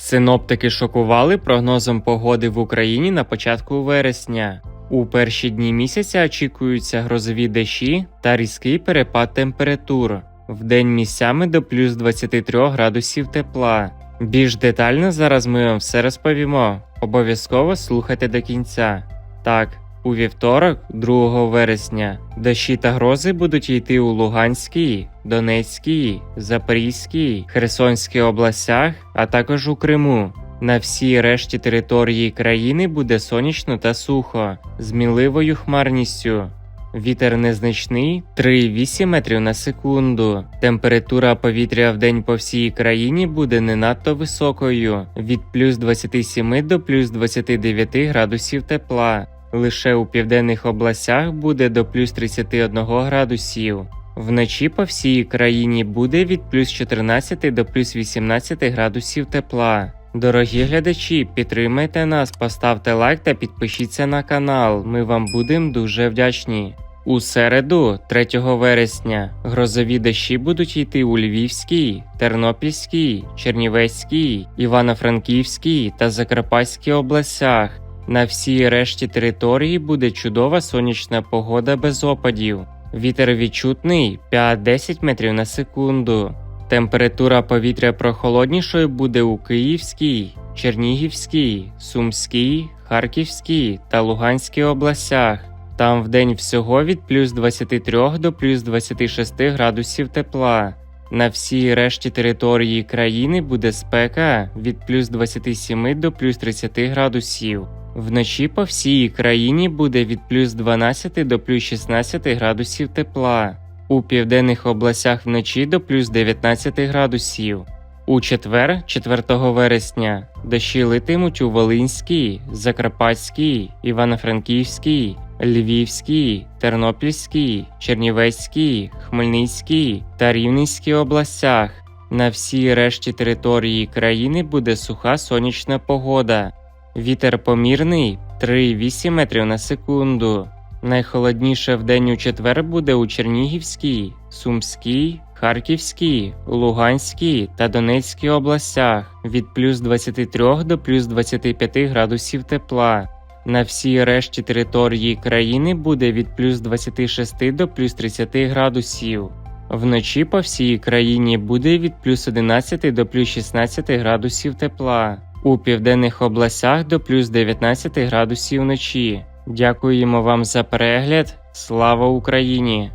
Синоптики шокували прогнозом погоди в Україні на початку вересня. У перші дні місяця очікуються грозові дощі та різкий перепад температур. Вдень місцями до плюс 23 градусів тепла. Більш детально зараз ми вам все розповімо. Обов'язково слухайте до кінця. Так, у вівторок, 2 вересня, дощі та грози будуть йти у Луганській, Донецькій, Запорізькій, Херсонській областях, а також у Криму. На всій решті території країни буде сонячно та сухо, з мінливою хмарністю. Вітер незначний 3,8 метрів на секунду. Температура повітря в день по всій країні буде не надто високою від плюс 27 до плюс 29 градусів тепла. Лише у південних областях буде до плюс 31 градусів. Вночі по всій країні буде від плюс 14 до плюс 18 градусів тепла. Дорогі глядачі, підтримайте нас, поставте лайк та підпишіться на канал. Ми вам будемо дуже вдячні. У середу, 3 вересня, грозові дощі будуть йти у Львівській, Тернопільській, Чернівецькій, Івано-Франківській та Закарпатській областях. На всій решті території буде чудова сонячна погода без опадів. Вітер відчутний 5-10 метрів на секунду. Температура повітря прохолоднішою буде у Київській, Чернігівській, Сумській, Харківській та Луганській областях. Там вдень всього від плюс 23 до плюс 26 градусів тепла. На всій решті території країни буде спека від плюс 27 до плюс 30 градусів. Вночі по всій країні буде від плюс 12 до плюс 16 градусів тепла. У південних областях вночі до плюс 19 градусів. У четвер, 4 вересня, дощі литимуть у Волинській, Закарпатській, Івано-Франківській, Львівській, Тернопільській, Чернівецькій, Хмельницькій та Рівненській областях. На всій решті території країни буде суха сонячна погода. Вітер помірний 3,8 метрів на секунду. Найхолодніше вдень у четвер буде у Чернігівській, Сумській, Харківській, Луганській та Донецькій областях від плюс 23 до плюс 25 градусів тепла. На всій решті території країни буде від плюс 26 до плюс 30 градусів. Вночі по всій країні буде від плюс 11 до плюс 16 градусів тепла. У південних областях до плюс 19 градусів вночі. Дякуємо вам за перегляд. Слава Україні!